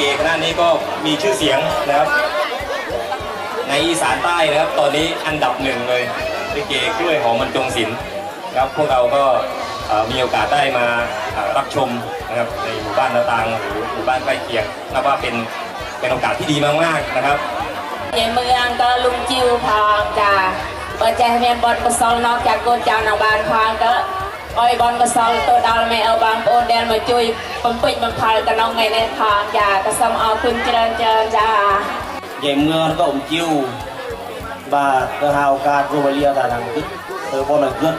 เอคณะนี้ก็มีชื่อเสียงนะครับ ในอีสานใต้นะครับ ตอนนี้อันดับหนึ่งเลยลิเกกล้วยหอมบรรจงศิลป์ครับพวกเราก็มีโอกาสได้มารับชมนะครับในหมู่บ้านตะตางหรือหมู่บ้านใกล้เคียงนับว่าเป็นเป็นโอกาสที่ดีมากๆนะครับในเมืองก็ลุงจิวพองจ้าเปิดใจให้เมียนบอลปะซองนอกจากโกนเจ้าหนางบานพองก็ អយបនកសលទៅដល់មេអើបងប្អូនដែលមកជួយបំពេញបំផាល់ក្នុងថ្ងៃនេះផងចាក៏សូមអរគុណច្រើនច្រើនចាយាយងើក៏អំជីវបាទទៅហៅឱកាសព្រោះវេលាតាដល់គឺទៅបងនឹងគិត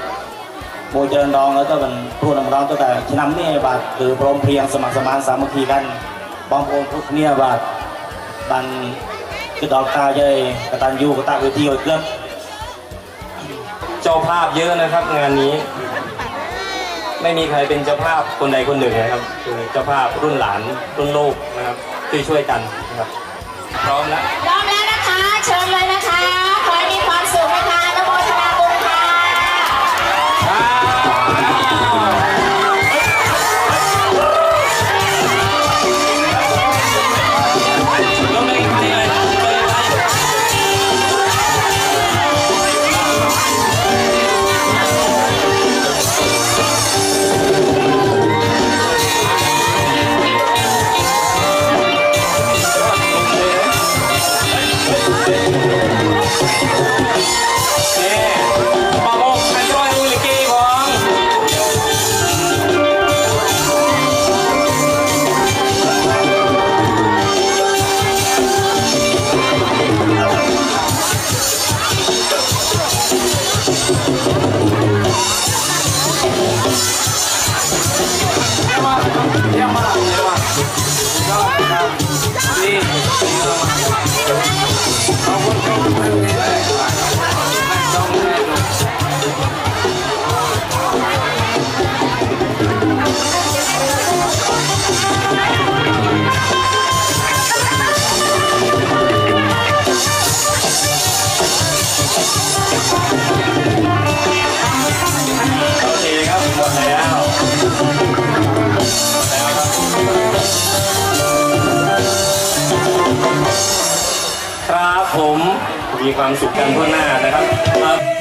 មួយច្រើនដងហើយទៅមិនព្រោះតម្រង់ទៅតែឆ្នាំនេះបាទគឺព្រមព្រៀងសមាសមានសាមគ្គីกันបងប្អូនគ្រប់គ្នាបាទបានគឺដល់ការយេកតាញ្ញូកតវិធីឲ្យគិតចូលภาพเยอะนะครับงานนี้ ไม่มีใครเป็นเจ้าภาพคนใดคนหนึ่งนะครับคือเจ้าภาพรุ่นหลานรุ่นลูกนะครับช่วยช่วยกันนะครับพร้อมแล้วีความสุขกันทั่วหน้านะครับ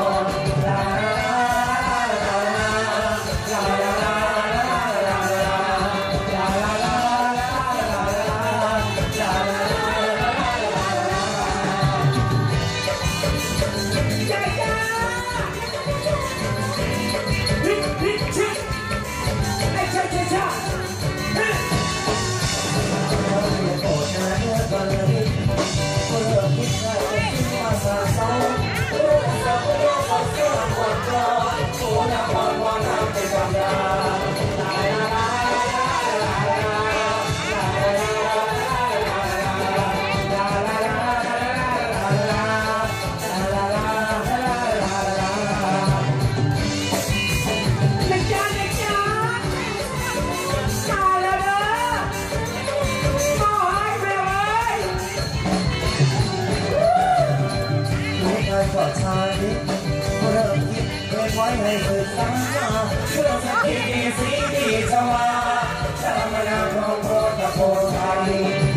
ก็ใช้เริ่มคิดเรียนไว้ให้ศึตาเพื่อสักติสีดีสว่าจะมานาของโพธิโพธิ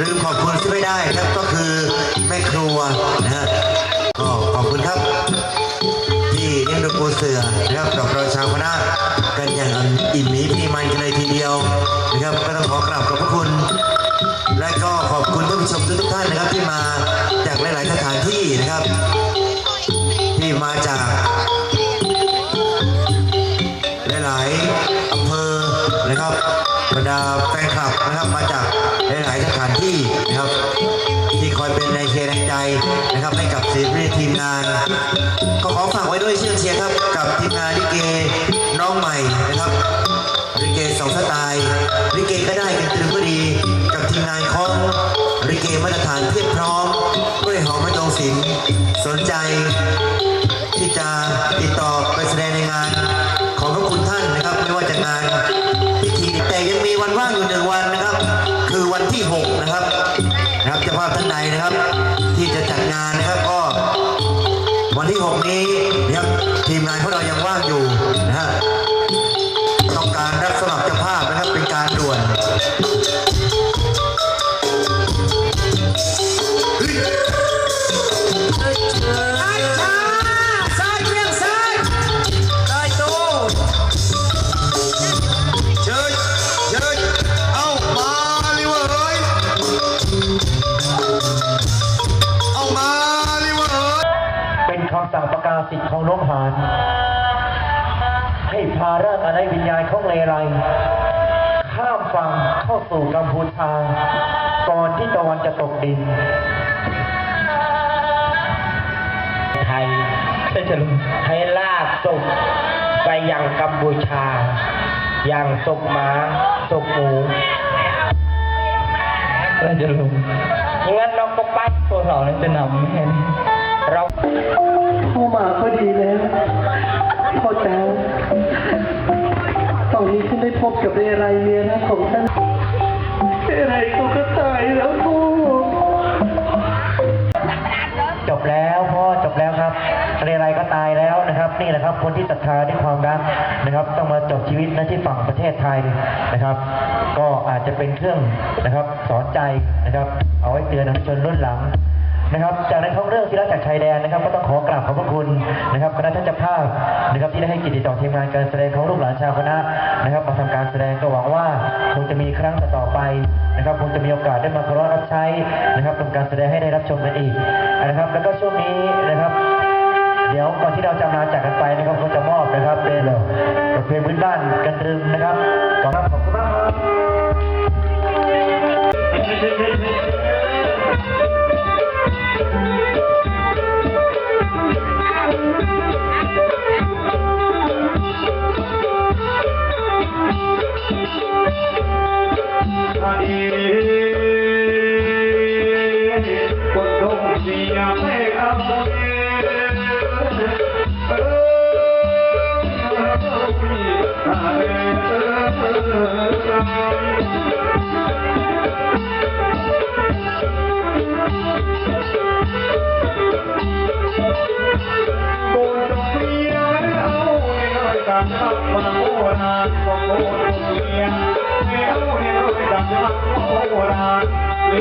ลืมขอบคุณที่ไม่ได้ครับก็คือแม่ครัวนะฮะก็ขอบคุณครับ ที่เลี้ยงดูปูเสือนะครับกับเราชาวคณะกันอย่างอิ่มหมีพี่มันกันเลยทีเดียวนะครับก็ต้องขอกราบขอบพระคุณ และก็ขอบคุณท่านผู้ชมทุกท่านนะครับที่มาจากหลาย ๆ สถานที่นะครับ ที่มาจากหลายๆอำเภอนะครับบรรดาแฟนคลับนะครับมาจาก หลายๆสถานที่นะครับ ที่คอยเป็นแรงเชียร์แรงใจนะครับให้กับศิลปินทีมงาน ก็ขอฝากไว้ด้วยเชื่อเชียร์ครับกับทีมงานลิเกน้องใหม่นะครับลิเกสองสไตล์ลิเกก็ได้กันตรึงก็ดีกับทีมงานของลิเกมาตรฐานเทียบพร้อมกล้วยหอมมะจงศิลป์สนใจที่จะติดต่อไปแสดงในงานของพระคุณท่านนะครับ ไม่ว่าจะงานพิธีแต่ยังมีวันว่างอยู่หนึ่งวันนะครับ วันที่ 6 นะครับนะครับเจ้าภาพท่านใดนะครับ ที่จะจัดงานนะครับก็ วันที่ 6 นี้นะครับทีมงานของเรายังว่างอยู่นะฮะำสั่งประกาศสิทธิ์ของน้องหาน ให้พาร่างอนัยวิญญาณของเลไลข้ามฝั่งเข้าสู่กัมพูชา ก่อนที่ตะวันจะตกดิน ไทยให้ลากศพไปยังกัมพูชา อย่างศพหมาศพหมูเราจะลุงอย่างนั้นเราก็ไปพวกเราจะนำเห็นเรา พ่อจ๋าตอนนี้ฉันได้พบกับเรไรเมียนะของฉันเรไรเขาก็ตายแล้วพ่อจบแล้วพ่อจบแล้วครับเรไรก็ตายแล้วนะครับ นี่แหละครับคนที่ศรัทธาด้วยความรักนะครับ ต้องมาจบชีวิตนะที่ฝั่งประเทศไทยนะครับ ก็อาจจะเป็นเครื่องนะครับ สอนใจนะครับ เอาไว้เตือนชนรุ่นหลัง นะครับ จากนั้นท้องเรื่องที่รักจากชายแดนนะครับ ก็ต้องขอกราบขอบพระคุณนะครับคณะท่านเจ้าภาพนะครับที่ได้ให้กิจต่อทีมงานการแสดงของลูกหลานชาวคณะนะครับ มาทำการแสดงก็หวังว่าคงจะมีครั้งต่อไปนะครับคงจะมีโอกาสได้มาเคารพรับใช้นะครับทำการแสดงให้ได้รับชมกันอีกนะครับ แล้วก็ช่วงนี้นะครับ เดี๋ยวก่อนที่เราจะมาจากกันไปนะครับก็จะมอบนะครับเป็นเพณีพื้นบ้านกันตรึมนะครับ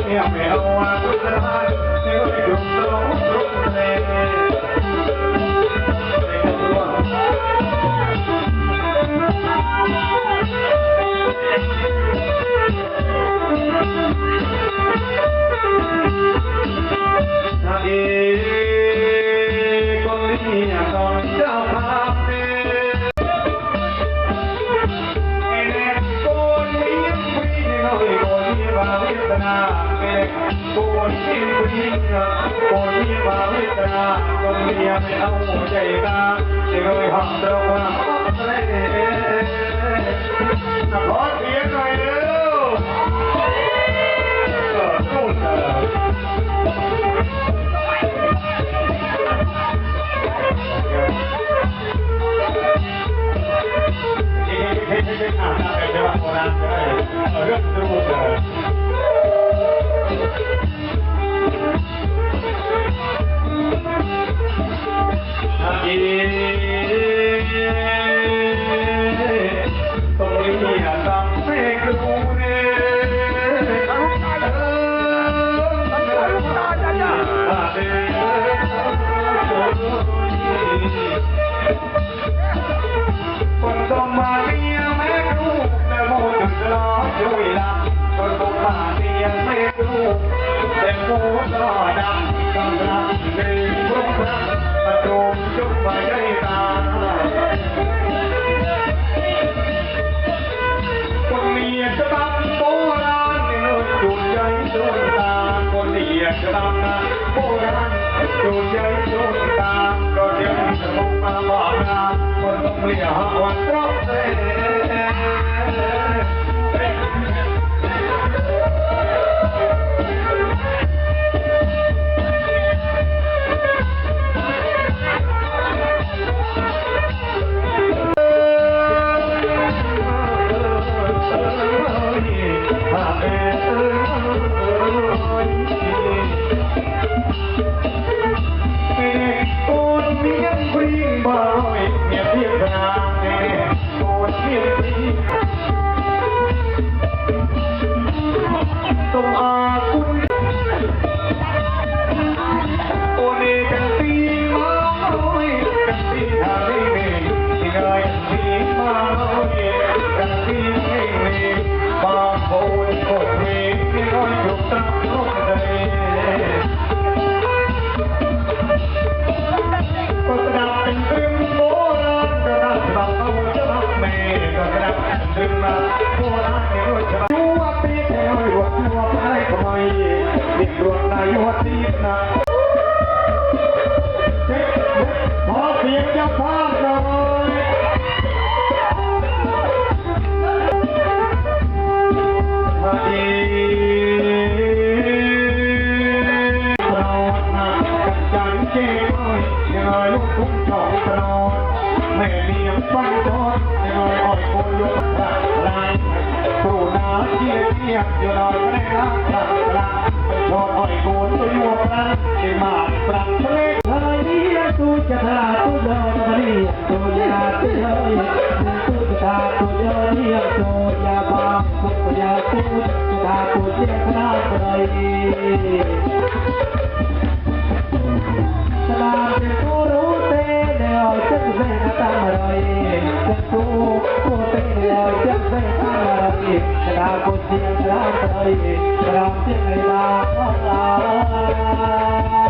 ณเรียกไม่เอาว่าพุท 我 night. ตาปูเสียงพาปรายสลามเจ้รู้เต้เดียวจักเว้นตามรอยจักผู้ผู้เต้เดียวจักเว้นตามรอยสลามปูเสียงพนาปเายสลามเสียอลาลา